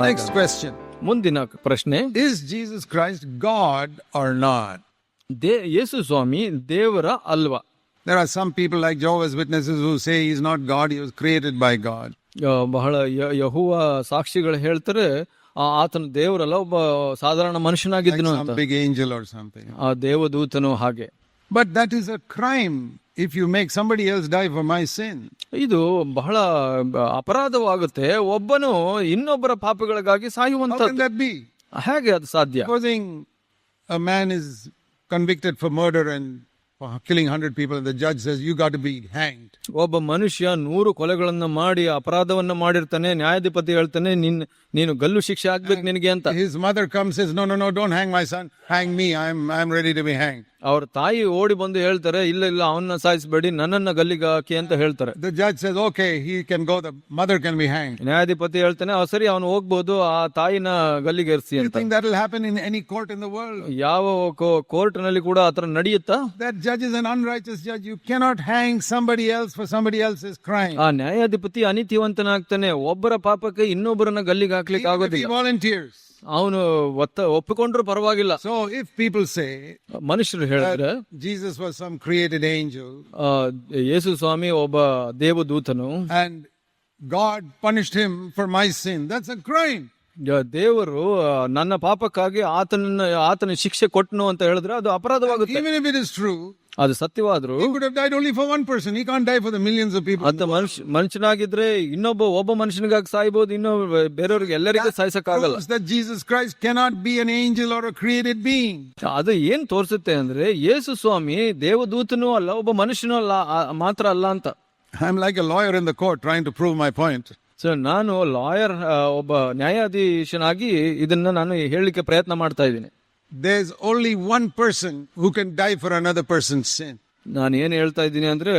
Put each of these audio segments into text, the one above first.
Next question ಮುಂದಿನ ಪ್ರಶ್ನೆ Is Jesus Christ God or not? ದೇ ಯೇಸು ಸ್ವಾಮಿ ದೇವರ ಅಲ್ವಾ There are some people like Jehovah's Witnesses who say he's not God, he was created by God. ಬಹಳ ಯಹುವ ಸಾಕ್ಷಿಗಳು ಹೇಳ್ತಾರೆ ಆತನು ದೇವರಲ್ಲ ಒಬ್ಬ ಸಾಧಾರಣ ಮನುಷ್ಯನಾಗಿದ್ದನು ಅಂತ Some big angel or something. ಆ ದೇವದೂತನು ಹಾಗೆ But that is a crime if you make somebody else die for my sin. ಇದು ಬಹಳ ಬ- ಅಪರಾಧವಾಗುತ್ತೆ ಒಬ್ಬನು ಇನ್ನೊಬ್ಬರ ಪಾಪಗಳಿಗಾಗಿ ಸಾಯುವಂತ ಹೇಗೆ ಅದು ಸಾಧ್ಯ Supposing a man is convicted for murder and for killing 100 people, and the judge says, You got to be hanged. ಒಬ್ಬ ಮನುಷ್ಯ ನೂರು ಕೊಲೆಗಳನ್ನ ಮಾಡಿ ಅಪರಾಧವನ್ನ ಮಾಡಿರ್ತಾನೆ ನ್ಯಾಯಾಧಿಪತಿ ಹೇಳ್ತಾನೆ ನಿನ್ ನೀನು ಗಲ್ಲು ಶಿಕ್ಷೆ ಆಗ್ಬೇಕು ನಿನಗೆ ಅಂತ His mother comes says, No, no, no, don't hang my son. Hang me. I'm, I'm ready to be hanged. ಅವ್ರ ತಾಯಿ ಓಡಿ ಬಂದು ಹೇಳ್ತಾರೆ ಇಲ್ಲ ಇಲ್ಲ ಅವನ್ನ ಸಾಯಿಸಬೇಡಿ ನನ್ನನ್ನ ಗಲ್ಲಿಗೆ ಹಾಕಿ ಅಂತ ಹೇಳ್ತಾರೆ The judge says, Okay, he can go. The mother can be hanged. ನ್ಯಾಯಾಧಿಪತಿ ಹೇಳ್ತಾನೆ "ಆ, ಸರಿ ಅವನು ಹೋಗ್ಬೋದು ಆ ತಾಯಿನ ಗಲ್ಲಿಗೆ ಇರಿಸಿ You ಅಂತ think that will happen in any court in the world? ಯಾವ ಕೋರ್ಟ್ನಲ್ಲಿ ಕೂಡ ಆತರ ನಡೆಯುತ್ತಾ That judge is an unrighteous judge. You cannot hang somebody else for somebody else's crime. ಆ ನ್ಯಾಯಾಧಿಪತಿ ಅನೀತಿವಂತನಾಗ್ತಾನೆ ಒಬ್ಬರ ಪಾಪಕ್ಕೆ ಇನ್ನೊಬ್ಬರನ್ನ ಗಲ್ಲಿಗೆ ಹಾಕ್ಲಿಕ್ಕೆ ಆಗೋದಿಲ್ಲ volunteers. ಅವನು ಒತ್ತ ಒಪ್ಪಿಕೊಂಡ್ರು ಪರವಾಗಿಲ್ಲ ಸೊ ಇಫ್ ಪೀಪಲ್ ಸೇ ಮನುಷ್ಯರು ಹೇಳಿದ್ರೆ ಜೀಸಸ್ was ಸಮ್ angel ಆ, ಯೇಸು ಸ್ವಾಮಿ ಒಬ್ಬ ದೇವದೂತನು and God punished him for my sin, that's ಅ. ಯ- ದೇವರು ನನ್ನ ಪಾಪಕ್ಕಾಗಿ ಆತನನ್ನ ಆತನ ಶಿಕ್ಷೆ ಕೊಟ್ಟನು ಅಂತ ಹೇಳಿದ್ರೆ ಅದು ಅಪರಾಧವಾಗುತ್ತೆ ಅದು ಸತ್ಯವಾದ್ರು could have died only for one person. He can't die for the millions of people. ಅಂತ ಮನುಷ್ಯ ಮನುಷ್ಯನಾಗಿದ್ರೆ ಇನ್ನೊಬ್ಬ ಒಬ್ಬ ಮನುಷ್ಯನಿಗಾಗಿ ಸಾಯ್ಬೋದು ಇನ್ನೊಬ್ಬ ಬೇರೆಯವ್ರಿಗೆ ಎಲ್ಲರಿಗೂ ಸಾಯಿಸಕ್ಕಾಗಲ್ಲ Proves that Jesus Christ cannot be an angel or a created being. ಅದು ಏನ್ ತೋರಿಸುತ್ತೆ ಅಂದ್ರೆ ಯೇಸು ಸ್ವಾಮಿ ದೇವದೂತನೂ ಅಲ್ಲ ಒಬ್ಬ ಮನುಷ್ಯನೂ ಅಲ್ಲ ಆ- ಮಾತ್ರ ಅಲ್ಲ ಅಂತ I'm like a lawyer in the court trying to prove my point. So ನಾನು ಲಾಯರ್ ಒಬ್ಬ ನ್ಯಾಯಾಧೀಶನಾಗಿ ಇದನ್ನ ನಾನು ಹೇಳಲಿಕ್ಕೆ ಪ್ರಯತ್ನ ಮಾಡ್ತಾ ಇದ್ದೀನಿ There's only one person who can die for another person's sin. ನಾನು ಏನ್ ಹೇಳ್ತಾ ಇದ್ದೀನಿ ಅಂದ್ರೆ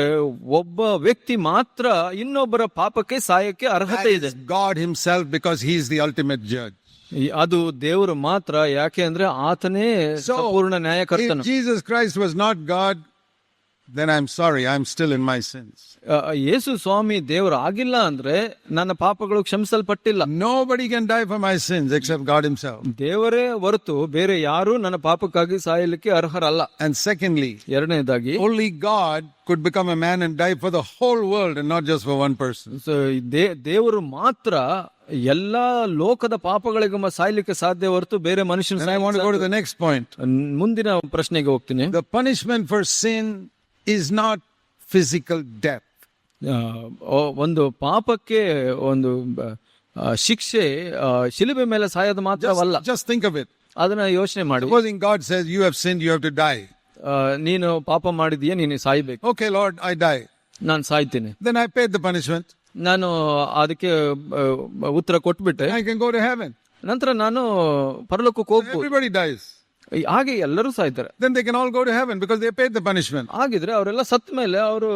ಒಬ್ಬ ವ್ಯಕ್ತಿ ಮಾತ್ರ ಇನ್ನೊಬ್ಬರ ಪಾಪಕ್ಕೆ ಸಾಯಕ್ಕೆ That ಅರ್ಹತೆ ಇದೆ is God Himself because He is the ultimate judge. ಈ- ಅದು ದೇವರು ಮಾತ್ರ ಯಾಕೆ ಅಂದ್ರೆ ಆತನೇ ಸಂಪೂರ್ಣ If ನ್ಯಾಯಕರ್ತನು Jesus Christ was not God, then I am sorry I am still in my sense Yesu Swami ದೇವರು ಆಗಿಲ್ಲ ಅಂದ್ರೆ ನನ್ನ ಪಾಪಗಳು ಕ್ಷಮಿಸಲ್ಪಟ್ಟಿಲ್ಲ. Nobody can die for my sins except God himself ದೇವರೇ ಹೊರತು ಬೇರೆ ಯಾರು ನನ್ನ ಪಾಪಕ್ಕಾಗಿ ಸಾಯಲಿಕ್ಕೆ ಅರ್ಹರಲ್ಲ. ಅಂಡ್ ಸೆಕೆಂಡ್ಲಿ ಎರಡನೇದಾಗಿ only God could become a man and die for the whole world not just for one person so ದೇವರು ಮಾತ್ರ ಎಲ್ಲ ಲೋಕದ ಪಾಪಗಳಿಗೆ ಸಾಯ್ಲಿಕ್ಕೆ ಸಾಧ್ಯ ಹೊರತು ಬೇರೆ ಮನುಷ್ಯನ ನೆಕ್ಸ್ಟ್ ಪಾಯಿಂಟ್ ಮುಂದಿನ ಪ್ರಶ್ನೆಗೆ ಹೋಗ್ತೀನಿ. The punishment for sin is not physical death ಒಂದು ಪಾಪಕ್ಕೆ ಒಂದು ಶಿಕ್ಷೆ ಶಿಲುಬೆ ಮೇಲೆ ಸಾಯೋದ ಮಾತ್ರವಲ್ಲ. ಜಸ್ಟ್ ಥಿಂಕ್ ಅಬೌಟ್ ಅದನ್ನ ಯೋಚನೆ ಮಾಡಿ. Supposing God says you have sin you have to die ನೀನು ಪಾಪ ಮಾಡಿದೀಯ ನೀನು ಸಾಯಬೇಕು. ಓಕೆ ಲಾರ್ಡ್ ಐ ಡೈ ನಾನು ಸಾಯ್ತೀನಿ. Then I pay the punishment ನಾನು ಅದಕ್ಕೆ ಉತ್ತರ ಕೊಟ್ಬಿಟ್ಟೆ. I can go to heaven ನಂತರ ನಾನು ಪರಲೋಕಕ್ಕೆ ಹೋಗ್ಬೋದು. ಎವರಿಬಡಿ ಡೈಸ್ ಹಾಗೆ ಎಲ್ಲರೂ ಸಾಯ್ತಾರೆ Then they can all go to heaven because they paid the punishment. ಹಾಗಿದ್ರೆ ಅವರೆಲ್ಲ ಸತ್ ಮೇಲೆ ಅವರು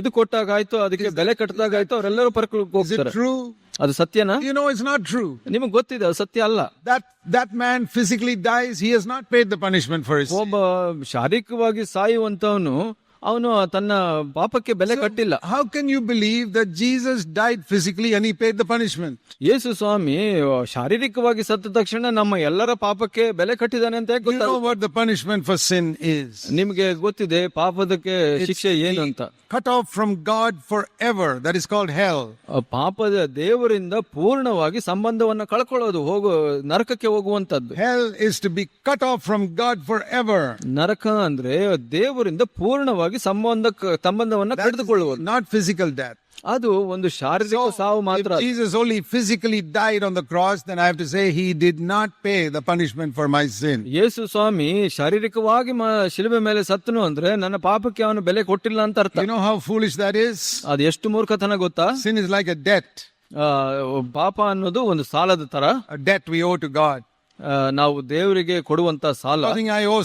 ಇದು ಕೊಟ್ಟಾಗ ಆಯ್ತು ಅದಕ್ಕೆ ಬೆಲೆ ಕಟ್ಟದಾಗ ಆಯ್ತು ಅವರೆಲ್ಲರೂ ಪರಲೋಕಕ್ಕೆ Is it ಹೋಗ್ತಾರೆ true? ಅದು ಸತ್ಯನಾ You know, it's not true. ನಿಮಗೆ ಗೊತ್ತಿದೆ ಅದು ಸತ್ಯ ಅಲ್ಲ That that man physically dies. He has not paid the punishment for his sin. ಒಬ್ಬ ಶಾರೀರಿಕವಾಗಿ ಸಾಯುವಂತವನು ಅವನು ತನ್ನ ಪಾಪಕ್ಕೆ ಬೆಲೆ ಕಟ್ಟಿಲ್ಲ how can you believe that Jesus died physically and he the punishment punishment? Yesu Swami ಶಾರೀರಿಕವಾಗಿ ಸತ್ತ ತಕ್ಷಣ ನಮ್ಮ ಎಲ್ಲರ ಪಾಪಕ್ಕೆ ಬೆಲೆ ಕಟ್ಟಿದಾನೆ ಅಂತ You ಗೊತ್ತಾಗ know what the punishment for sin is. ನಿಮ್ಗೆ ಗೊತ್ತಿದೆ ಪಾಪದಕ್ಕೆ ಶಿಕ್ಷೆ ಏನು ಅಂತ Cut off from God forever. That is called hell. ಹೆಲ್ ಪಾಪದ ದೇವರಿಂದ ಪೂರ್ಣವಾಗಿ ಸಂಬಂಧವನ್ನು ಕಳ್ಕೊಳ್ಳೋದು ಹೋಗೋ ನರಕಕ್ಕೆ ಹೋಗುವಂತದ್ದು Hell is to be cut off from God forever. ನರಕ ಅಂದ್ರೆ ದೇವರಿಂದ ಪೂರ್ಣವಾಗಿ ಸಂಬಂಧ ಸಂಬಂಧವನ್ನ ಕಳೆದುಕೊಳ್ಳುವುದು Not physical death. ಅದು ಒಂದು ಶಾರೀರಿಕ ಸಾವು ಮಾತ್ರ If Jesus only physically died on the cross, then I have to say he did not pay the punishment for my sin. ಯೇಸು ಸ್ವಾಮಿ ಶಾರೀರಿಕವಾಗಿ ಮ- ಶಿಲುಬೆ ಮೇಲೆ ಸತ್ತನು ಅಂದ್ರೆ ನನ್ನ ಪಾಪಕ್ಕೆ ಅವನು ಬೆಲೆ ಕೊಟ್ಟಿಲ್ಲ ಅಂತ ಅರ್ಥ You know how foolish that is? ಅದು ಎಷ್ಟು ಮೂರ್ಖತನ ಗೊತ್ತಾ Sin is like a debt, ಆ, ಪಾಪ ಅನ್ನೋದು ಒಂದು ಸಾಲದ ತರ a debt we owe to God. ನಾವು ದೇವರಿಗೆ ಕೊಡುವಂತ ಸಾಲ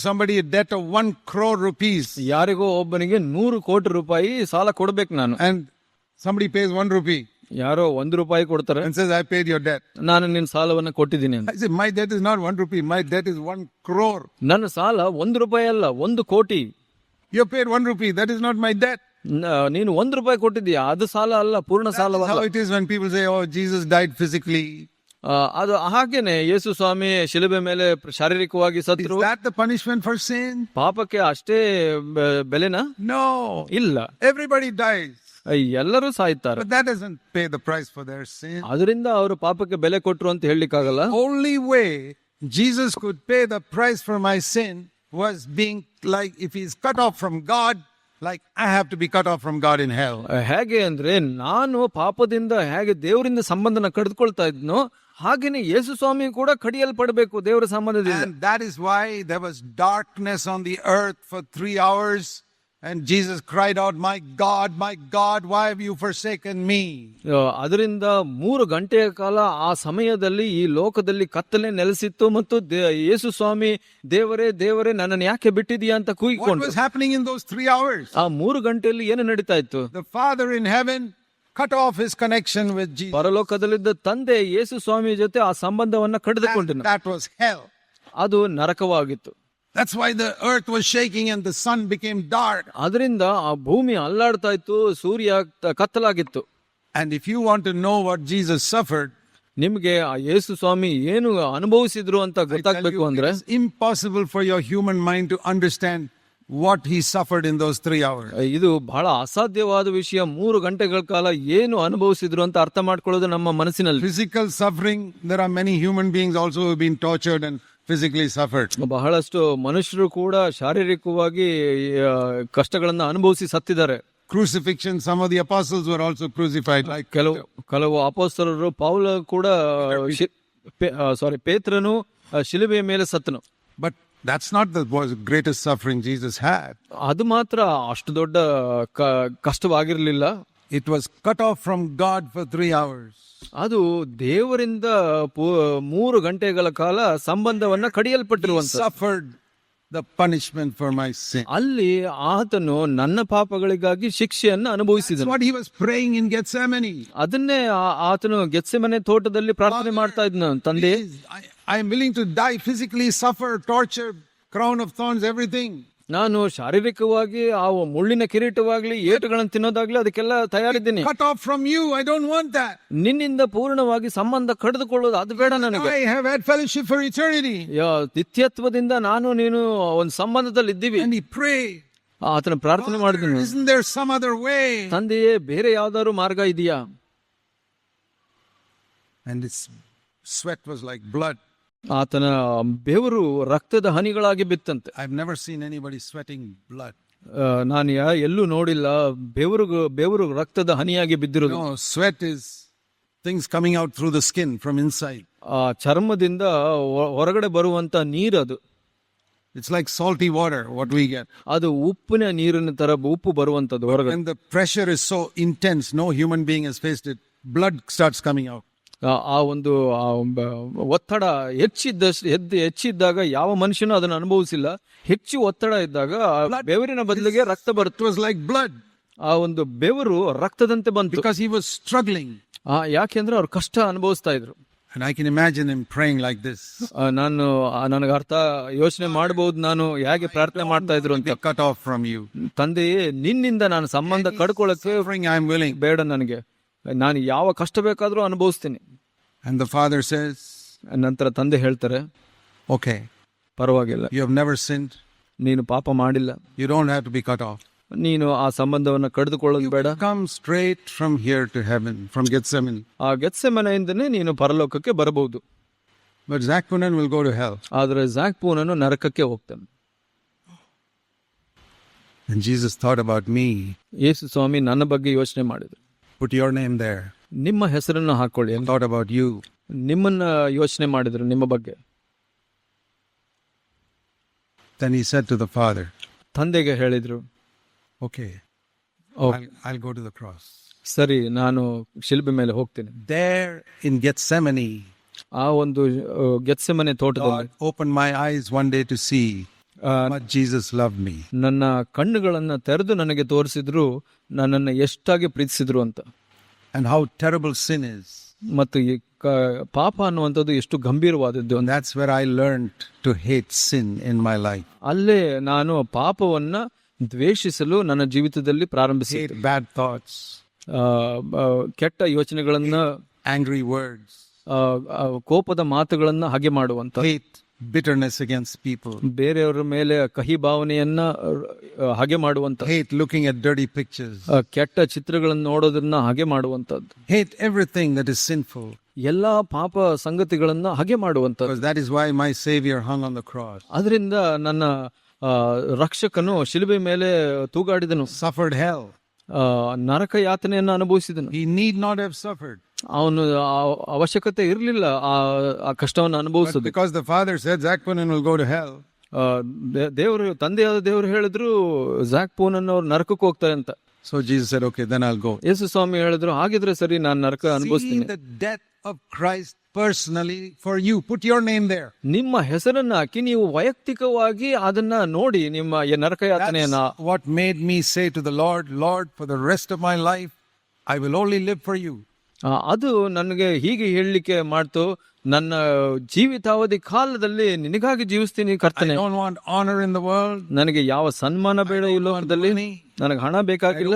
somebody that one crore rupees ಯಾರಿಗೋ ಒಬ್ಬನಿಗೆ ನೂರು ಕೋಟಿ ರೂಪಾಯಿ ಸಾಲ ಕೊಡ್ಬೇಕು ನಾನು. ಸಂಬಡಿ ಪೇಸ್ ಒನ್ ರುಪಿ ಯಾರೋ ಒಂದು ರೂಪಾಯಿ ಕೊಡ್ತಾರೆ. ಐ ಪೇಡ್ ಯೋರ್ ಡೆಟ್ ನಾನು ನಿನ್ನ ಸಾಲವನ್ನು ಕೊಟ್ಟಿದ್ದೀನಿ my debt is not one rupee my debt is one crore ನನ್ನ ಸಾಲ ಒಂದು ರೂಪಾಯಿ ಅಲ್ಲ ಒಂದು ಕೋಟಿ. You paid one rupee that is not my debt ನೀನು ಒಂದು ರೂಪಾಯಿ ಕೊಟ್ಟಿದ್ದೀಯಾ? ಅದು ಸಾಲ ಅಲ್ಲ ಪೂರ್ಣ ಸಾಲ it is when people say Jesus died physically ಅದು ಹಾಗೇನೆ ಯೇಸು ಸ್ವಾಮಿ ಶಿಲುಬೆ ಮೇಲೆ ಶಾರೀರಿಕವಾಗಿ ಸತ್ರು ಪನಿಶ್ಮೆಂಟ್ ಫಾರ್ ಸೇನ್ ಪಾಪಕ್ಕೆ ಅಷ್ಟೇ ಬೆಲೆನಾ? ನೋ ಇಲ್ಲ. ಎವ್ರಿಬಡಿ ಡೈಸ್ ಎಲ್ಲರೂ ಸಾಯ್ತಾರೆ. ಅದರಿಂದ ಅವರು ಪಾಪಕ್ಕೆ ಬೆಲೆ ಕೊಟ್ಟರು ಅಂತ ಹೇಳಲಿಕ್ಕೆ only way Jesus could pay the price for my sin was being like if is cut off from God like I have to be cut off from God in hell ಹೇಗೆ ಅಂದ್ರೆ ನಾನು ಪಾಪದಿಂದ ಹೇಗೆ ದೇವರಿಂದ ಸಂಬಂಧನ ಕಡಿದುಕೊಳ್ತಾ ಇದ್ನೋ ಹಾಗೇನೆ ಯೇಸು ಸ್ವಾಮಿ ಕೂಡ ಕಡಿಯಲ್ಪಡಬೇಕು ದೇವರ ಸಂಬಂಧದಿಂದ. That is why there was darkness on the earth for three hours and Jesus cried out my God my God why you for me ಅದರಿಂದ ಮೂರು ಗಂಟೆಯ ಕಾಲ ಆ ಸಮಯದಲ್ಲಿ ಈ ಲೋಕದಲ್ಲಿ ಕತ್ತಲೆ ನೆಲೆಸಿತ್ತು ಮತ್ತು ಯೇಸು ಸ್ವಾಮಿ ದೇವರೇ ದೇವರೇ ನನ್ನನ್ನು ಯಾಕೆ ಬಿಟ್ಟಿದೀಯಾ ಅಂತ ಕೂಗಿಕೊಂಡು ಹ್ಯಾಪನಿಂಗ್ ಇನ್ ದೋಸ್ ತ್ರೀ ಆ ಮೂರು ಗಂಟೆಯಲ್ಲಿ ಏನು ನಡೀತಾ ಇತ್ತು? Father in heaven cut off his connection with Jesus. ಪರಲೋಕದಲ್ಲಿದ್ದ ತಂದೆ ಯೇಸು ಸ್ವಾಮಿ ಜೊತೆ ಆ ಸಂಬಂಧವನ್ನ ಕಡಿದುಕೊಂಡನು That, that was hell. ಅದು ನರಕವಾಗಿತ್ತು That's why the earth was shaking and the sun became dark. ಅದರಿಂದ ಆ ಭೂಮಿ ಅಲ್ಲಾಡ್ತಾ ಇತ್ತು ಸೂರ್ಯ ತ- ಕತ್ತಲಾಗಿತ್ತು And if you want to know what Jesus suffered, ನಿಮ್ಗೆ ಆ ಯೇಸು ಸ್ವಾಮಿ ಏನು ಅನುಭವಿಸಿದ್ರು ಅಂತ I tell ಗೊತ್ತಾಗ್ಬೇಕು you, ಅಂದ್ರೆ it's impossible for your human mind to understand what he suffered in those 3 hours. ಇದು ಬಹಳ ಅಸಾಧ್ಯವಾದ ವಿಷಯ ಮೂರು ಗಂಟೆಗಳ ಕಾಲ ಏನು ಅನುಭವಿಸಿದ್ರು ಅಂತ ಅರ್ಥ ಮಾಡ್ಕೊಳ್ಳೋದು ನಮ್ಮ ಮನಸ್ಸಿನಲ್ಲಿ Physical suffering, there are many human beings also who have been tortured and physically suffered. ಬಹಳಷ್ಟು ಮನುಷ್ಯರು ಕೂಡ ಶಾರೀರಿಕವಾಗಿ ಆ, ಕಷ್ಟಗಳನ್ನ ಅನುಭವಿಸಿ ಸತ್ತಿದ್ದಾರೆ Crucifixion, some of the apostles were also crucified, like ಕೆಲವು ಕೆಲವು ಅಪೋಸ್ತಲರು ಪೌಲ ಕೂಡ ಸಾರಿ ಪೇತ್ರನು ಆ, ಶಿಲುಬೆಯ ಮೇಲೆ ಸತ್ತನು But that's not the was greatest suffering Jesus had. ಅದು ಮಾತ್ರ ಅಷ್ಟು ದೊಡ್ಡ ಕಷ್ಟವಾಗಿರಲಿಲ್ಲ it was cut off from God for three hours hours. ಅದು ದೇವರಿಂದ ಮೂರು ಗಂಟೆಗಳ ಕಾಲ ಸಂಬಂಧವನ್ನ ಕಡಿಯಲ್ಪಟ್ಟಿರುವಂತ suffered the punishment for my sin. ಅಲ್ಲಿ ಆತನು ನನ್ನ ಪಾಪಗಳಿಗಾಗಿ ಶಿಕ್ಷೆಯನ್ನು ಅನುಭವಿಸಿದನು what he was praying in Gethsemane. ಅದನ್ನೇ ಆತನು ಗೆತ್ಸೆಮನೆ ತೋಟದಲ್ಲಿ ಪ್ರಾರ್ಥನೆ ಮಾಡ್ತಾ ಇದ್ನ ತಂದೆ I am willing to die physically suffer torture crown of thorns everything ನಾನು ಶಾರೀರಿಕವಾಗಿ ಆ ಮುಳ್ಳಿನ ಕಿರೀಟವಾಗ್ಲಿ ಏಟುಗಳನ್ನು ತಿನ್ನೋದಾಗ್ಲಿ ಅದಕ್ಕೆಲ್ಲ ತಯಾರಿದ್ದೀನಿ. Cut off from you I don't want ನಿನ್ನಿಂದ ಪೂರ್ಣವಾಗಿ ಸಂಬಂಧ ಕಡಿದುಕೊಳ್ಳೋದು ಅದು ಬೇಡ ನನಗೆ. I have had fellowship for eternity ನಿತ್ಯತ್ವದಿಂದ ನಾನು ನೀನು ಒಂದು ಸಂಬಂಧದಲ್ಲಿ ಇದ್ದೀವಿ. ಅಂಡ್ ಪ್ರೇ ಆತನ ಪ್ರಾರ್ಥನೆ ಮಾಡಿದನು. ಇಸ್ನ್ ಬೇರೆ ಯಾವ್ದಾದ್ರು ಮಾರ್ಗ ಇದೆಯಾ? ಸ್ವೆಟ್ ವಾಸ್ ಲೈಕ್ ಬ್ಲಡ್ ಆತನ ಬೆವರು ರಕ್ತದ ಹನಿಗಳಾಗಿ ಬಿತ್ತಂತೆ I never seen anybody sweating blood. Blood ನಾನು ಯಾ- ಎಲ್ಲೂ ನೋಡಿಲ್ಲ ಬೆವರು ಬೆವರು ರಕ್ತದ ಹನಿಯಾಗಿ ಬಿದ್ದಿರೋದು sweat is things coming out through the skin from from inside. ಆ ಚರ್ಮದಿಂದ ಹೊ- ಹೊರಗಡೆ ಬರುವಂತ ನೀರದು It's like salty water, what we get. ಅದು ಉಪ್ಪಿನ ನೀರಿನ ತರ ಉಪ್ಪು ಬರುವಂತದ್ದು ಹೊರಗಡೆ the the pressure is so intense, no human being has faced it, blood starts coming out. ಆ ಒಂದು ಒತ್ತಡ ಹೆಚ್ಚಿದ್ದಷ್ಟು ಎದ್ದು ಹೆಚ್ಚಿದ್ದಾಗ ಯಾವ ಮನುಷ್ಯನೂ ಅದನ್ನು ಅನುಭವಿಸಿಲ್ಲ. ಹೆಚ್ಚು ಒತ್ತಡ ಇದ್ದಾಗ ಬೆವರಿನ ಬದಲಿಗೆ ರಕ್ತ ಬರುತ್ತೆ ಲೈಕ್ ಬ್ಲಡ್ ಆ ಒಂದು ಬೆವರು ರಕ್ತದಂತೆ ಬಂತು. ಬಿಕಾಸ್ ಹಿ ವಾಸ್ ಸ್ಟ್ರಗ್ಲಿಂಗ್ ಆ ಯಾಕೆಂದ್ರೆ ಅವ್ರು ಕಷ್ಟ ಅನುಭವಿಸ್ತಾ ಇದ್ರು. And I can imagine him praying like this. ನಾನು ನನಗೆ ಅರ್ಥ ಯೋಚನೆ ಮಾಡಬಹುದು ನಾನು ಹೇಗೆ ಪ್ರಾರ್ಥನೆ ಮಾಡ್ತಾ ಇದ್ರು ಅಂತ. Cut off from you. ತಂದೆಯೇ ನಿನ್ನಿಂದ ನಾನು ಸಂಬಂಧ ಕಡ್ಕೊಳ್ಳಕ್ಕೆ ಐ ಆಮ್ ವಿಲಿಂಗ್. ಬೇಡ ನನಗೆ. ನಾನು ಯಾವ ಕಷ್ಟ ಬೇಕಾದರೂ ಅನುಭವಿಸ್ತೀನಿ. ಅಂಡ್ ದ ಫಾದರ್ ಸೇಸ್ ನಂತರ ತಂದೆ ಹೇಳ್ತಾರೆ ಓಕೆ ಪರವಾಗಿಲ್ಲ. ಯು ಹ್ಯಾವ್ ನೆವರ್ ಸಿನ್ ನೀನು ಪಾಪ ಮಾಡಿಲ್ಲ. You don't have to be cut off ನೀನು ಆ ಸಂಬಂಧವನ್ನು ಕಡಿದುಕೊಳ್ಳೋದು ಬೇಡ. Come straight from here to heaven from Gethsemane ಆ ಗೆತ್ಸೆಮನೆಯಿಂದನೇ ನೀನು ಪರಲೋಕಕ್ಕೆ ಬರಬಹುದು. But Zac Poonen will go to hell ಆದರೆ ಜಾಕ್ ಪೂನನ್ನು ನರಕಕ್ಕೆ ಹೋಗ್ತಾನೆ. Jesus thought about me Yesu Swami ನನ್ನ ಬಗ್ಗೆ ಯೋಚನೆ ಮಾಡಿದರು. Put your name there. ನಿಮ್ಮ ಹೆಸರನ್ನು ಹಾಕೊಳ್ಳಿ ಅಂತ Thought about you. ನಿಮ್ಮನ್ನ ಯೋಚನೆ ಮಾಡಿದ್ರು ನಿಮ್ಮ ಬಗ್ಗೆ Then he said to the father, ತಂದೆಗೆ ಹೇಳಿದ್ರು Okay, "O, I'll, I'll go to the cross. ಸರಿ ನಾನು ಶಿಲ್ಬೆ ಮೇಲೆ ಹೋಗ್ತೀನಿ There in Gethsemane, ಆ ಒಂದು ಗೆತ್ಸೆ ಮನೆ ತೋಟದಲ್ಲಿ God opened my eyes one day to see ಆ, ಲವ್ me. ನನ್ನ ಕಣ್ಣುಗಳನ್ನು ತೆರೆದು ನನಗೆ ತೋರಿಸಿದ್ರು ನನ್ನನ್ನು ಎಷ್ಟಾಗಿ ಪ್ರೀತಿಸಿದ್ರು ಅಂತ. And how terrible sin is ಮತ್ತು ಈ ಪಾಪ ಅನ್ನುವಂಥದ್ದು ಎಷ್ಟು ಗಂಭೀರವಾದದ್ದು that's where I learn to hate sin in my life my ಅಲ್ಲೇ ನಾನು ಪಾಪವನ್ನ ದ್ವೇಷಿಸಲು ನನ್ನ ಜೀವಿತದಲ್ಲಿ ಪ್ರಾರಂಭಿಸಿ ಬ್ಯಾಡ್ bad thoughts, ಆ, ಆ, ಕೆಟ್ಟ ಯೋಚನೆಗಳನ್ನ ಆಂಗ್ರಿ ಆ, ಕೋಪದ ಮಾತುಗಳನ್ನ ಹಾಗೆ ಮಾಡುವಂತ. Bitterness against people, ಬೇರೆಯವರ ಮೇಲೆ ಕಹಿ ಭಾವನೆಯನ್ನ ಆ, ಹಾಗೆ ಮಾಡುವಂತ hate looking at dirty pictures, ಆ, ಕೆಟ್ಟ ಚಿತ್ರಗಳನ್ನು ನೋಡೋದನ್ನ ಹಾಗೆ ಮಾಡುವಂತದ್ದು hate everything that is sinful. ಎಲ್ಲಾ ಪಾಪ ಸಂಗತಿಗಳನ್ನ ಹಾಗೆ ಮಾಡುವಂತದ್ದು Because that is why my Savior hung on the cross, ಅದರಿಂದ ನನ್ನ ರಕ್ಷಕನು ಶಿಲುಬೆ ಮೇಲೆ ತೂಗಾಡಿದನು suffered hell. ನರಕ ಯಾತನೆಯನ್ನು ಅನುಭವಿಸಿದನು. He need not have suffered. ಅವನು ಆ ಅವಶ್ಯಕತೆ ಇರಲಿಲ್ಲ ಆ ಕಷ್ಟವನ್ನು ಅನುಭವಿಸೋದು Because the Father said Zakpunan will go to hell, ಆ, ದೇ- ದೇವರು ತಂದೆಯಾದ ದೇವರು ಹೇಳಿದ್ರು ಜಾಕ್ ಅನ್ನು ಅವ್ರು ನರಕಕ್ಕೆ ಹೋಗ್ತಾರೆ ಅಂತ. So Jesus sir okay then I'll go. ಯೇಸು ಸ್ವಾಮಿ ಹೇಳಿದ್ರು ಹಾಗಿದ್ರೆ ಸರಿ ನಾನು ನರಕ See ಅನುಭವಿಸ್ತೀನಿ. the death of Christ personally for you. Put your name there. ನಿಮ್ಮ ಹೆಸರನ್ನ ಹಾಕಿ ನೀವು ವೈಯಕ್ತಿಕವಾಗಿ ಅದನ್ನ ನೋಡಿ ನಿಮ್ಮ ಈ ನರಕ ಯಾತನೆಯನ್ನ That's what made me say to the Lord, Lord, for the rest of my life, I will only live for you. ಆ, ಅದು ನನಗೆ ಹೀಗೆ ಹೇಳಲಿಕ್ಕೆ ಮಾಡ್ತು ನನ್ನ ಜೀವಿತಾವಧಿ ಕಾಲದಲ್ಲಿ ನಿನಗಾಗಿ ಜೀವಿಸ್ತೀನಿ ಕರ್ತನೆ. ನನಗೆ ಯಾವ ಸನ್ಮಾನ ಬೇಡ ಈ ನೀ ನನಗೆ ಹಣ ಬೇಕಾಗಿಲ್ಲ.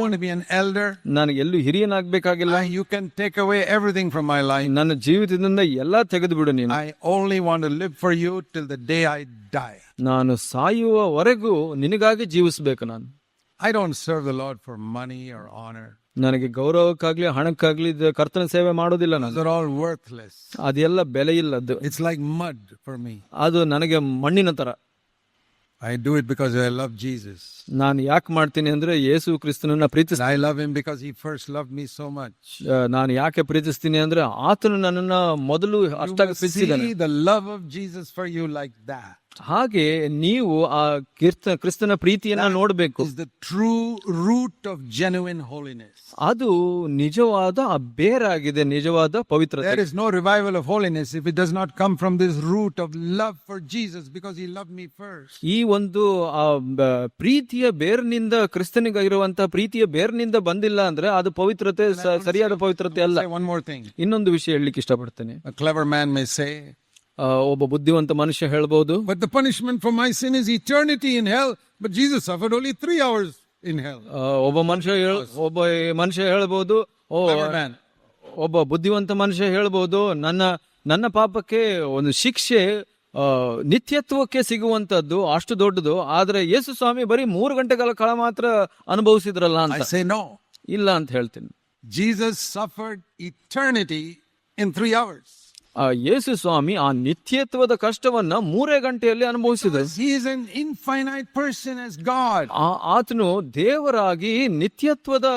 ಎಲ್ಡರ್ ನನಗೆ ಎಲ್ಲೂ ಹಿರಿಯನಾಗಬೇಕಾಗಿಲ್ಲ. You can take away everything from my life ನನ್ನ ಜೀವಿತದಿಂದ ಎಲ್ಲ ತೆಗೆದು ಬಿಡು ನೀನು I only want live for you till the day I die ನಾನು ಸಾಯುವವರೆಗೂ ನಿನಗಾಗಿ ಜೀವಿಸಬೇಕು ನಾನು. I don't serve the Lord for money or honour ನನಗೆ ಗೌರವಕ್ಕಾಗ್ಲಿ ಹಣಕ್ಕಾಗ್ಲಿ ಕರ್ತನ ಸೇವೆ ಮಾಡೋದಿಲ್ಲ ಅದೆಲ್ಲ ಬೆಲೆ ಇಲ್ಲ it's like mud for me ಅದು ನನಗೆ ಮಣ್ಣಿನ ತರ. I do it because I love Jesus ನಾನು ಯಾಕೆ ಮಾಡ್ತೀನಿ ಅಂದ್ರೆ ಯೇಸು ಕ್ರಿಸ್ತನನ್ನ ಪ್ರೀತಿಸ್ I love him because he first love me so much ನಾನು ಯಾಕೆ ಪ್ರೀತಿಸ್ತೀನಿ ಅಂದ್ರೆ ಆತನು ನನ್ನನ್ನ ಮೊದಲು ಅಷ್ಟಾಗಿ ಪ್ರೀತಿಸಿದನು the love of Jesus for you like that ಹಾಗೆ ನೀವು ಆ ಕೀರ್ತ ಕ್ರಿಸ್ತನ ಪ್ರೀತಿಯನ್ನ ನೋಡಬೇಕು. The true root of genuine holiness ಅದು ನಿಜವಾದ ಆ ಬೇರಾಗಿದೆ ನಿಜವಾದ ಪವಿತ್ರ there is no revival of holiness if it does not come from this root of love for Jesus because he love me first ಈ ಒಂದು ಆ ಪ್ರೀತಿಯ ಬೇರ್ನಿಂದ ಕ್ರಿಸ್ತನಿಗೆ ಇರುವಂತ ಪ್ರೀತಿಯ ಬೇರ್ನಿಂದ ಬಂದಿಲ್ಲ ಅಂದ್ರೆ ಅದು ಪವಿತ್ರತೆ ಸರಿಯಾದ ಪವಿತ್ರತೆ ಅಲ್ಲ. ಒನ್ ಮೋರ್ ಥಿಂಗ್ ಇನ್ನೊಂದು ವಿಷಯ ಹೇಳಲಿಕ್ಕೆ ಇಷ್ಟಪಡ್ತೇನೆ. ಕ್ಲವರ್ ಮ್ಯಾನ್ ಮೇ ಸೇ ಒಬ್ಬ ಬುದ್ಧಿವಂತ ಮನುಷ್ಯ ಹೇಳಬಹುದು But the punishment for my sin is eternity in hell. But Jesus suffered only three hours in hell. ಆ, ಒಬ್ಬ ಮನುಷ್ಯ ಹೇಳ್- ಒಬ್ಬ ಮನುಷ್ಯ ಹೇಳಬಹುದು ಓ Clever man. ಒಬ್ಬ ಬುದ್ಧಿವಂತ ಮನುಷ್ಯ ಹೇಳಬಹುದು ನನ್ನ ನನ್ನ ಪಾಪಕ್ಕೆ ಒಂದು ಶಿಕ್ಷೆ ಆ, ನಿತ್ಯತ್ವಕ್ಕೆ ಸಿಗುವಂತದ್ದು ಅಷ್ಟು ದೊಡ್ಡದು ಆದ್ರೆ ಯೇಸು ಸ್ವಾಮಿ ಬರೀ ಮೂರು ಗಂಟೆಗಳ ಕಾಲ ಮಾತ್ರ ಅನುಭವಿಸಿದ್ರಲ್ಲ I ಅಂತ say no. ಇಲ್ಲ ಅಂತ ಹೇಳ್ತೀನಿ Jesus suffered eternity in three hours. ಆ ಯೇಸು ಸ್ವಾಮಿ ಆ ನಿತ್ಯತ್ವದ ಕಷ್ಟವನ್ನ ಮೂರೇ ಗಂಟೆಯಲ್ಲಿ ಅನುಭವಿಸಿದ He is an infinite person as God. ಆ ಆತನು ದೇವರಾಗಿ ನಿತ್ಯತ್ವದ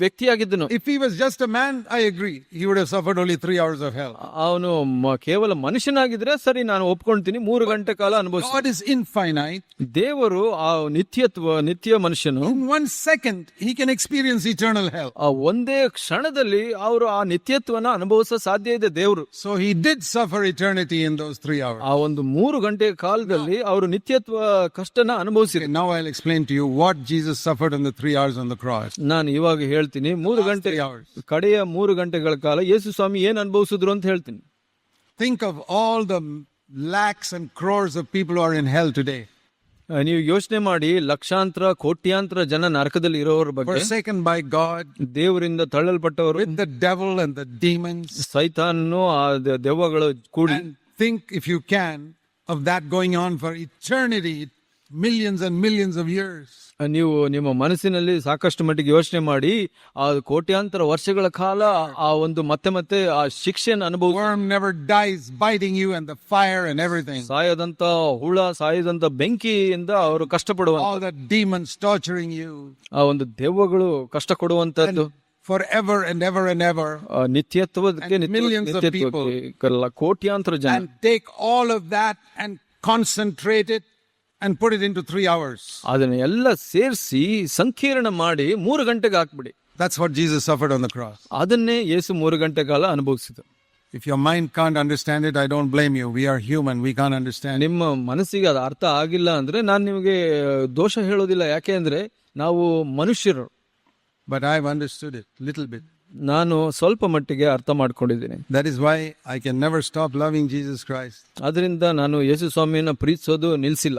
ವ್ಯಕ್ತಿಯಾಗಿದ್ದನು If he was just a man, I agree. He would have suffered only three hours of hell. ಅವನು ಮ- ಕೇವಲ ಮನುಷ್ಯನಾಗಿದ್ರೆ ಸರಿ ನಾನು ಒಪ್ಕೊಂತೀನಿ ಮೂರು ಗಂಟೆ ಕಾಲ ಅನುಭವಿಸ God is infinite. ದೇವರು ಆ ನಿತ್ಯತ್ವ ನಿತ್ಯ ಮನುಷ್ಯನು In one second, he can experience eternal hell. ಆ ಒಂದೇ ಕ್ಷಣದಲ್ಲಿ ಅವರು ಆ ನಿತ್ಯತ್ವನ ಅನುಭವಿಸ ಸಾಧ್ಯ ಇದೆ ದೇವರು so he did suffer eternity in those three hours. ಆ ಒಂದು ಮೂರು ಗಂಟೆ ಕಾಲದಲ್ಲಿ ಅವರು ನಿತ್ಯತ್ವ ಕಷ್ಟನ ಅನುಭವಿಸಿದ್ರು Okay, now I'll explain to you what Jesus suffered in the three hours on the cross. ನಾನು ಇವಾಗ ಹೇಳ್ತೀನಿ ಮೂರು ಗಂಟೆ Three hours. ಕಡೆಯ ಮೂರು ಗಂಟೆಗಳ ಕಾಲ ಯೇಸು ಸ್ವಾಮಿ ಏನ್ ಅನುಭವಿಸಿದ್ರು ಅಂತ ಹೇಳ್ತೀನಿ Think of all the lakhs and crores of people who are in hell today, ಆ, ನೀವು ಯೋಚನೆ ಮಾಡಿ ಲಕ್ಷಾಂತರ ಕೋಟ್ಯಾಂತರ ಜನ ನರಕದಲ್ಲಿ ಇರೋರ ಬಗ್ಗೆ forsaken by God, ದೇವರಿಂದ ತಳ್ಳಲ್ಪಟ್ಟವರು with the devil and the demons. ಸೈತಾನು ಆ ದ- ದೆವ್ವಗಳು ಕೂಡಿ And think, if you can, of that going on for eternity, millions and millions of years ನೀವು ನಿಮ್ಮ ಮನಸ್ಸಿನಲ್ಲಿ ಸಾಕಷ್ಟು ಮಟ್ಟಿಗೆ ಯೋಚನೆ ಮಾಡಿ ಆ ಕೋಟ್ಯಾಂತರ ವರ್ಷಗಳ ಕಾಲ ಆ ಒಂದು ಮತ್ತೆ ಮತ್ತೆ ಆ ಶಿಕ್ಷೆಯನ್ನು ಅನುಭವ never dies biting you and the and everything ಸಾಯದಂತ ಹುಳ ಸಾಯದಂತ ಬೆಂಕಿಯಿಂದ ಅವರು ಕಷ್ಟಪಡುವ ಡಿಮನ್ಸ್ ಟಾರ್ಚರಿಂಗ್ ಯು ಆ ಒಂದು ದೆವ್ವಗಳು ಕಷ್ಟ ಕೊಡುವಂತದ್ದು for ever and ever and ever ನಿತ್ಯತ್ವಕ್ಕೆ ಕೋಟ್ಯಾಂತರ ಜನ. Take all of that and concentrated and put it into three hours. ಅದನ್ನ ಎಲ್ಲ ಸೇರಿಸಿ ಸಂಕೀರ್ಣ ಮಾಡಿ ಮೂರು ಗಂಟೆಗೆ ಹಾಕ್ಬಿಡಿ That's what Jesus suffered on the cross. ಅದನ್ನೇ ಯೇಸು ಮೂರು ಗಂಟೆ ಕಾಲ ಅನುಭವಿಸಿದ If your mind can't understand it, I don't blame you. We are human. We can't understand. ನಿಮ್ಮ ಮನಸ್ಸಿಗೆ ಅದು ಅರ್ಥ ಆಗಿಲ್ಲ ಅಂದ್ರೆ ನಾನು ನಿಮಗೆ ದೋಷ ಹೇಳೋದಿಲ್ಲ ಯಾಕೆ ಅಂದ್ರೆ ನಾವು ಮನುಷ್ಯರು But I've understood it little bit. ನಾನು ಸ್ವಲ್ಪ ಮಟ್ಟಿಗೆ ಅರ್ಥ ಮಾಡ್ಕೊಂಡಿದ್ದೀನಿ That is why I can never stop loving Jesus Christ. ಅದರಿಂದ ನಾನು ಯೇಸು ಸ್ವಾಮಿಯನ್ನ ಪ್ರೀತಿಸೋದು ನಿಲ್ಸಿಲ್ಲ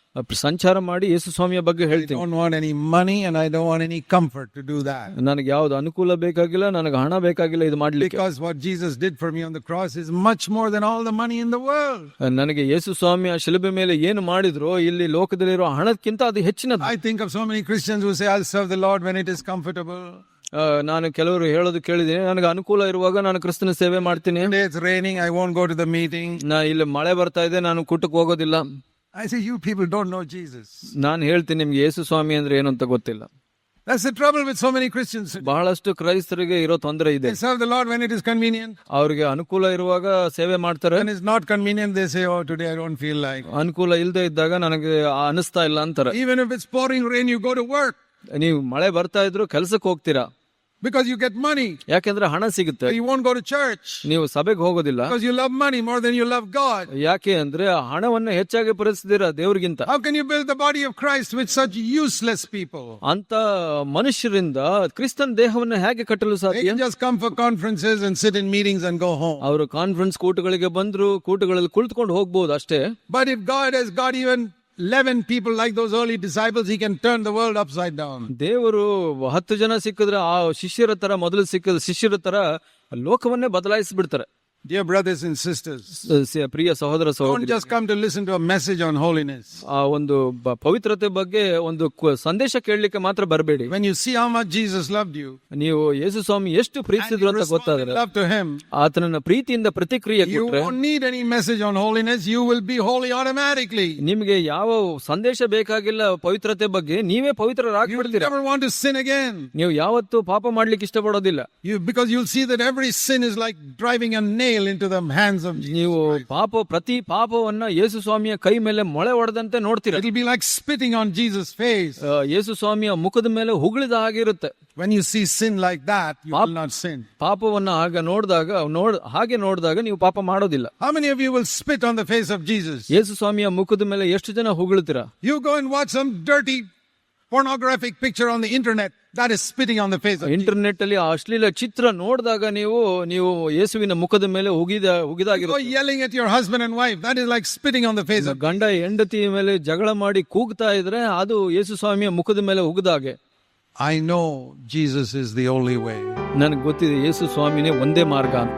ಸಂಚಾರ ಮಾಡಿ ಯೇಸು ಸ್ವಾಮಿಯ ಬಗ್ಗೆ ಹೇಳ್ತೀನಿ don't want any money and I don't want any comfort to do that. ನನಗೆ ಯಾವ್ದು ಅನುಕೂಲ ಬೇಕಾಗಿಲ್ಲ ನನಗೆ ಹಣ ಬೇಕಾಗಿಲ್ಲ ಇದು ಮಾಡ್ಲಿಕ್ಕೆ Because what Jesus did for me on the cross is much more than all the money in the world. ನನಗೆ ಯೇಸು ಸ್ವಾಮಿ ಆ ಶಿಲುಬೆ ಮೇಲೆ ಏನು ಮಾಡಿದ್ರು ಇಲ್ಲಿ ಲೋಕದಲ್ಲಿರೋ ಹಣಕ್ಕಿಂತ ಅದು ಹೆಚ್ಚಿನದು I think of so many Christians who say, I'll serve the Lord when it is comfortable. ಆ, ನಾನು ಕೆಲವರು ಹೇಳೋದು ಕೇಳಿದ್ದೀನಿ ನನಗೆ ಅನುಕೂಲ ಇರುವಾಗ ನಾನು ಕ್ರಿಸ್ತನ ಸೇವೆ ಮಾಡ್ತೀನಿ Today it's raining, I won't go to the meeting. ನಾ ಇಲ್ಲಿ ಮಳೆ ಬರ್ತಾ ಇದೆ ನಾನು ಕೂಟಕ್ಕೆ ಹೋಗೋದಿಲ್ಲ I say, You people don't know Jesus. ನಾನು ಹೇಳ್ತೀನಿ ನಿಮ್ಗೆ ಯೇಸು ಸ್ವಾಮಿ ಅಂದ್ರೆ ಏನು ಅಂತ ಗೊತ್ತಿಲ್ಲ That's the trouble with so many Christians. ಬಹಳಷ್ಟು ಕ್ರೈಸ್ತರಿಗೆ ಇರೋ ತೊಂದರೆ ಇದೆ They serve the Lord when it is convenient. ಅವ್ರಿಗೆ ಅನುಕೂಲ ಇರುವಾಗ ಸೇವೆ ಮಾಡ್ತಾರೆ When it's not convenient, they say, Oh, today I don't feel like. ಅನುಕೂಲ ಇಲ್ಲದೆ ಇದ್ದಾಗ ನನಗೆ ಅನಿಸ್ತಾ ಇಲ್ಲ ಅಂತಾರೆ Even if it's pouring rain, you go to work ನೀವು ಮಳೆ ಬರ್ತಾ ಇದ್ರು ಕೆಲ್ಸಕ್ಕೆ ಹೋಗ್ತೀರಾ because you get money. ಯಾಕೆಂದ್ರೆ ಹಣ ಸಿಗುತ್ತೆ You won't go to church ನೀವು ಸಭೆಗೆ ಹೋಗೋದಿಲ್ಲ because you love money more than you love God. ಯಾಕೆ ಅಂದ್ರೆ ಹಣವನ್ನ ಹೆಚ್ಚಾಗಿ ಪರಿಸ್ತೀರಾ ದೇವ್ರಿಗಿಂತ How can you build the body of Christ with such useless people? ಅಂತ ಮನುಷ್ಯರಿಂದ ಕ್ರಿಸ್ತನ್ ದೇಹವನ್ನ ಹೇಗೆ ಕಟ್ಟಲು They ಸಾಧ್ಯ can just come for conferences and sit in meetings and go home. ಅವರು ಕಾನ್ಫರೆನ್ಸ್ ಕೂಟಗಳಿಗೆ ಬಂದ್ರು ಕೂಟಗಳಲ್ಲಿ ಕುಳಿತುಕೊಂಡು ಹೋಗ್ಬೋದು ಅಷ್ಟೇ But if God has got 11 people like those early disciples, He can turn the world upside down. ದೇವರು ಹತ್ತು ಜನ ಸಿಕ್ಕಿದ್ರೆ ಆ ಶಿಷ್ಯರ ತರ ಮೊದಲು ಸಿಕ್ಕಿದ ಶಿಷ್ಯರ ತರ ಲೋಕವನ್ನೇ ಬದಲಾಯಿಸಿಬಿಡ್ತಾರೆ Dear brothers and sisters, ಪ್ರಿಯ ಸಹೋದರ don't just come to listen to a message on holiness. ಆ ಒಂದು ಬ- ಪವಿತ್ರತೆ ಬಗ್ಗೆ ಒಂದು ಕು- ಸಂದೇಶ ಕೇಳಲಿಕ್ಕೆ ಮಾತ್ರ ಬರಬೇಡಿ When you see how much Jesus loved you, ನೀವು ಯೇಸು ಸ್ವಾಮಿ ಎಷ್ಟು and ಪ್ರೀತಿಸಿದ್ರು you ಅಂತ respond ಗೊತ್ತಾದ್ರೆ love to Him, ಆತನನ್ನ ಪ್ರೀತಿಯಿಂದ ಪ್ರತಿಕ್ರಿಯೆ you ಕೊಟ್ರೆ won't need any message on holiness. You will be holy automatically. ನಿಮಗೆ ಯಾವ ಸಂದೇಶ ಬೇಕಾಗಿಲ್ಲ ಪವಿತ್ರತೆ ಬಗ್ಗೆ ನೀವೇ You ಪವಿತ್ರರಾಗ್ಬಿಡ್ತೀರ never want to sin again. ನೀವು ಯಾವತ್ತೂ ಪಾಪ ಮಾಡ್ಲಿಕ್ಕೆ ಇಷ್ಟಪಡೋದಿಲ್ಲ You because you'll see that every sin is like driving a nail into the hands of Jesus. ನೀವು ಪಾಪ ಪ್ರತಿ ಪಾಪವನ್ನ ಯೇಸು ಸ್ವಾಮಿಯ ಕೈ ಮೇಲೆ ಮೊಳೆ ಹೊಡೆದಂತೆ ನೋಡ್ತೀರ It'll be like spitting on Jesus' face. ಆ, ಯೇಸು ಸ್ವಾಮಿಯ ಮುಖದ ಮೇಲೆ ಹುಗಳಿದ ಹಾಗಿರುತ್ತೆ When you see sin like that, you will not sin. ಪಾಪವನ್ನ ಆಗ ನೋಡಿದಾಗ ನೋಡ್ ಹಾಗೆ ನೋಡಿದಾಗ ನೀವು ಪಾಪ ಮಾಡೋದಿಲ್ಲ How many of you will spit on the face of Jesus? ಯೇಸು ಸ್ವಾಮಿಯ ಮುಖದ ಮೇಲೆ ಎಷ್ಟು ಜನ ಹುಗುಳ್ತೀರಾ You go and watch some dirty pornographic picture on the internet. That is on the face internet ಅಲ್ಲಿ ಆ ಅಶ್ಲೀಲ ಚಿತ್ರ ನೋಡಿದಾಗ ನೀವು ನೀವು ಯೇಸುವಿನ ಮುಖದ ಮೇಲೆ ಹುಗಿದ ಹುಗಿದಾಗಿರೋ yelling at your husband and wife that is like spitting on the face ಗಂಡ ಹೆಂಡತಿ ಮೇಲೆ ಜಗಳ ಮಾಡಿ ಕೂಗ್ತಾ ಇದ್ರೆ ಅದು ಯೇಸು ಸ್ವಾಮಿಯ ಮುಖದ ಮೇಲೆ ಹುಗಿದ I know Jesus is the only way ನನಗೆ ಗೊತ್ತಿದೆ ಯೇಸು ಸ್ವಾಮಿನೇ ಒಂದೇ ಮಾರ್ಗ ಅಂತ.